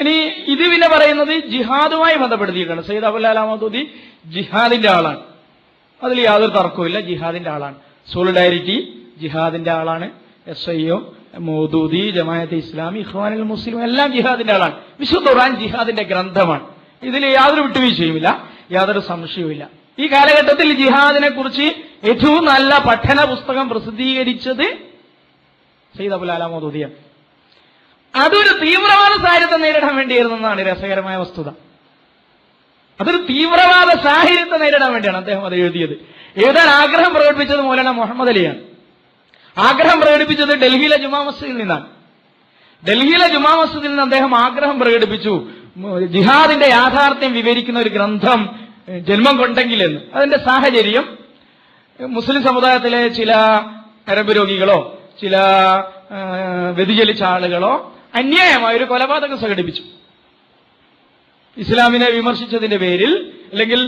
ഇനി ഇത് പിന്നെ പറയുന്നത് ജിഹാദുമായി ബന്ധപ്പെടുത്തിയിട്ടാണ് സയ്യിദ് അബുല്ലാലാമദൂദി ജിഹാദിന്റെ ആളാണ്. അതിൽ യാതൊരു തർക്കവുമില്ല ജിഹാദിന്റെ ആളാണ്. സോളിഡാരിറ്റി ജിഹാദിന്റെ ആളാണ്. S I O Maududi Jamaat Islami Ikhwanul Muslim എല്ലാം ജിഹാദിന്റെ ആളാണ്. വിശുദ്ധ ഖുർആൻ ജിഹാദിന്റെ ഗ്രന്ഥമാണ്. ഇതിൽ യാതൊരു വിട്ടുവീഴ്ചയുമില്ല യാതൊരു സംശയവുമില്ല ഈ കാലഘട്ടത്തിൽ ജിഹാദിനെ കുറിച്ച് ഏറ്റവും നല്ല പഠന പുസ്തകം പ്രസിദ്ധീകരിച്ചത് സയ്യിദ് അബുൽ അലാ മോദൂദിയാണ്. അതൊരു തീവ്രവാദ സാഹചര്യത്തെ നേരിടാൻ വേണ്ടിയായിരുന്നു എന്നാണ് രസകരമായ വസ്തുത. അതൊരു തീവ്രവാദ സാഹചര്യത്തെ നേരിടാൻ വേണ്ടിയാണ് അദ്ദേഹം അത് എഴുതിയത്. എഴുതാൻ ആഗ്രഹം പ്രകടിപ്പിച്ചത് മൗലാന മുഹമ്മദ് അലിയാണ്. ആഗ്രഹം പ്രകടിപ്പിച്ചത് ഡൽഹിയിലെ ജുമാ മസ്ജിദിൽ നിന്നാണ്. ഡൽഹിയിലെ ജുമാ മസ്ജിദിൽ നിന്ന് അദ്ദേഹം ആഗ്രഹം പ്രകടിപ്പിച്ചു. ജിഹാദിന്റെ യാഥാർത്ഥ്യം വിവരിക്കുന്ന ഒരു ഗ്രന്ഥം ജന്മം ജന്മം കൊണ്ടെങ്കിലെന്ന്. അതിന്റെ സാഹചര്യം മുസ്ലിം സമുദായത്തിലെ ചില നരമ്പ് രോഗികളോ ചില വ്യതിചലിച്ച ആളുകളോ അന്യായമായ ഒരു കൊലപാതകം സംഘടിപ്പിച്ചു. ഇസ്ലാമിനെ വിമർശിച്ചതിന്റെ പേരിൽ അല്ലെങ്കിൽ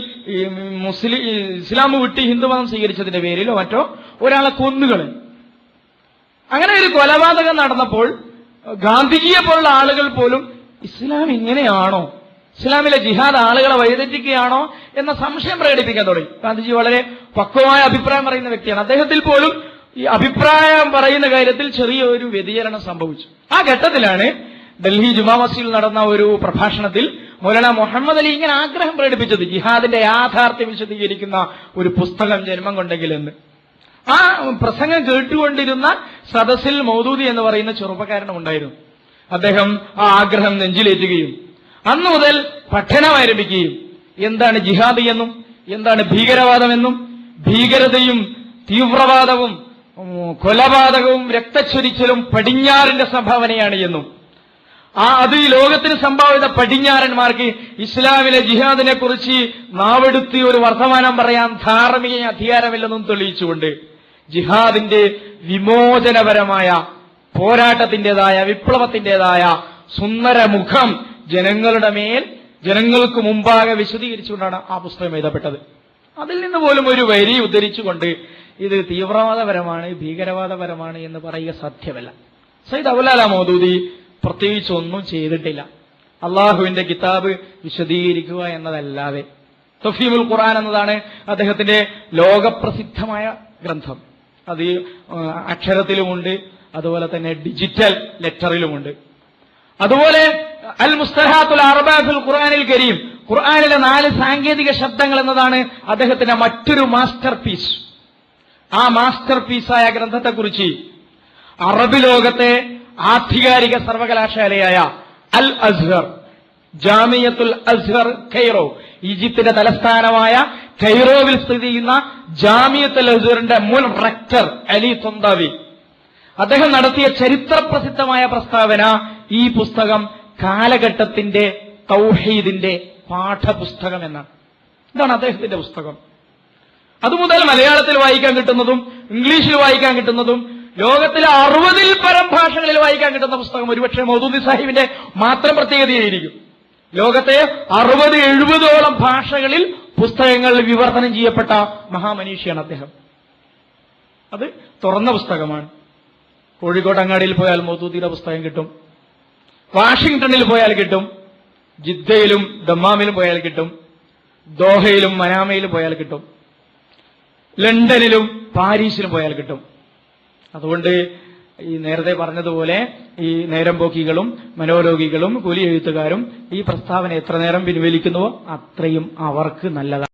മുസ്ലിം ഇസ്ലാം വിട്ട് ഹിന്ദുമതം സ്വീകരിച്ചതിന്റെ പേരിലോ മറ്റോ ഒരാളെ കൊന്നുകളെ അങ്ങനെ ഒരു കൊലപാതകം നടന്നപ്പോൾ ഗാന്ധിജിയെ പോലുള്ള ആളുകൾ പോലും ഇസ്ലാം ഇങ്ങനെയാണോ? ഇസ്ലാമിലെ ജിഹാദ് ആളുകളെ വഴിതെറ്റിക്കുകയാണോ എന്ന സംശയം പ്രകടിപ്പിക്കാൻ തുടങ്ങി. ഗാന്ധിജി വളരെ പക്വമായ അഭിപ്രായം പറയുന്ന വ്യക്തിയാണ്. അദ്ദേഹത്തിൽ പോലും ഈ അഭിപ്രായം പറയുന്ന കാര്യത്തിൽ ചെറിയൊരു വ്യതിചലനം സംഭവിച്ചു. ആ ഘട്ടത്തിലാണ് ഡൽഹി ജുമാ മസ്ജിദിൽ നടന്ന ഒരു പ്രഭാഷണത്തിൽ മൗലാന മുഹമ്മദ് അലി ഇങ്ങനെ ആഗ്രഹം പ്രകടിപ്പിച്ചത് ജിഹാദിന്റെ യാഥാർത്ഥ്യം വിശദീകരിക്കുന്ന ഒരു പുസ്തകം ജന്മം കൊണ്ടെങ്കിലെന്ന്. ആ പ്രസംഗം കേട്ടുകൊണ്ടിരുന്ന സദസ്സിൽ മൗദൂദി എന്ന് പറയുന്ന ചെറുപ്പക്കാരനും ഉണ്ടായിരുന്നു. അദ്ദേഹം ആ ആഗ്രഹം നെഞ്ചിലേറ്റുകയും അന്നു മുതൽ പഠനം ആരംഭിക്കുകയും എന്താണ് ജിഹാദ് എന്നും എന്താണ് ഭീകരവാദമെന്നും ഭീകരതയും തീവ്രവാദവും കൊലപാതകവും രക്തച്ചൊരിച്ചിലും പടിഞ്ഞാറിന്റെ സംഭാവനയാണ് എന്നും. ആ അത് ഈ ലോകത്തിന് സംഭാവിത പടിഞ്ഞാറന്മാർക്ക് ഇസ്ലാമിലെ ജിഹാദിനെ കുറിച്ച് നാവെടുത്തി ഒരു വർത്തമാനം പറയാൻ ധാർമ്മിക അധികാരമില്ലെന്നും തെളിയിച്ചുകൊണ്ട് ജിഹാദിന്റെ വിമോചനപരമായ പോരാട്ടത്തിന്റേതായ വിപ്ലവത്തിന്റേതായ സുന്ദര മുഖം ജനങ്ങളുടെ മേൽ ജനങ്ങൾക്ക് മുമ്പാകെ വിശദീകരിച്ചുകൊണ്ടാണ് ആ പുസ്തകം എഴുതപ്പെട്ടത്. അതിൽ നിന്ന് പോലും ഒരു വരി ഉദ്ധരിച്ചുകൊണ്ട് ഇത് തീവ്രവാദപരമാണ് ഭീകരവാദപരമാണ് എന്ന് പറയുക സത്യമല്ല. സയ്യിദ് അബുലാല മോദൂദി പ്രത്യേകിച്ച് ഒന്നും ചെയ്തിട്ടില്ല. അള്ളാഹുവിന്റെ കിതാബ് വിശദീകരിക്കുക എന്നതല്ലാതെ. തഫീമുൽ ഖുർആൻ എന്നതാണ് അദ്ദേഹത്തിന്റെ ലോകപ്രസിദ്ധമായ ഗ്രന്ഥം. അത് അക്ഷരത്തിലുമുണ്ട് അതുപോലെ തന്നെ ഡിജിറ്റൽ ലെറ്ററിലുമുണ്ട്. അതുപോലെ അൽ മുസ്തഹാത്തുൽ അറബാഫുൽ ഖുർആനിൽ കരീം. ഖുർആാനിലെ നാല് സാങ്കേതിക ശബ്ദങ്ങൾ എന്നതാണ് അദ്ദേഹത്തിന്റെ മറ്റൊരു മാസ്റ്റർ പീസ് ആ മാസ്റ്റർ പീസായ ഗ്രന്ഥത്തെക്കുറിച്ച് അറബ് ലോകത്തെ ആധികാരിക സർവകലാശാലയായ അൽ അസ്ഹർ ജാമിയത്തുൽ അസ്ഹർ ഖൈറോ ഈജിപ്തിന്റെ തലസ്ഥാനമായ ഖൈറോവിൽ സ്ഥിതി ചെയ്യുന്ന ജാമിയത്തുൽ അസ്ഹറിന്റെ മുൻ റക്ടർ അലി തൊന്താവി. അദ്ദേഹം നടത്തിയ ചരിത്രപ്രസിദ്ധമായ പ്രസ്താവന ഈ പുസ്തകം കാലഘട്ടത്തിന്റെ തൗഹീദിന്റെ പാഠപുസ്തകം എന്നാണ് ഇതാണ് അദ്ദേഹത്തിന്റെ പുസ്തകം. അതുമുതൽ മലയാളത്തിൽ വായിക്കാൻ കിട്ടുന്നതും ഇംഗ്ലീഷിൽ വായിക്കാൻ കിട്ടുന്നതും ലോകത്തിലെ അറുപതിൽ പരം ഭാഷകളിൽ വായിക്കാൻ കിട്ടുന്ന പുസ്തകം ഒരുപക്ഷെ മൗദൂദി സാഹിബിന്റെ മാത്രം പ്രത്യേകതയായിരിക്കും. ലോകത്തെ അറുപത് എഴുപതോളം ഭാഷകളിൽ പുസ്തകങ്ങൾ വിവർത്തനം ചെയ്യപ്പെട്ട മഹാമനീഷിയാണ് അദ്ദേഹം. അത് തുറന്ന പുസ്തകമാണ്. കോഴിക്കോട് അങ്ങാടിയിൽ പോയാൽ മൗദൂദിയുടെ പുസ്തകം കിട്ടും. വാഷിംഗ്ടണിൽ പോയാൽ കിട്ടും. ജിദ്ദയിലും ദമ്മാമിലും പോയാൽ കിട്ടും. ദോഹയിലും മനാമയിലും പോയാൽ കിട്ടും. ലണ്ടനിലും പാരീസിലും പോയാൽ കിട്ടും. അതുകൊണ്ട് ഈ നേരത്തെ പറഞ്ഞതുപോലെ ഈ നേരം പോക്കികളും മനോരോഗികളും കൂലി എഴുത്തുകാരും ഈ പ്രസ്താവന എത്ര നേരം പിൻവലിക്കുന്നുവോ അത്രയും അവർക്ക് നല്ലതാണ്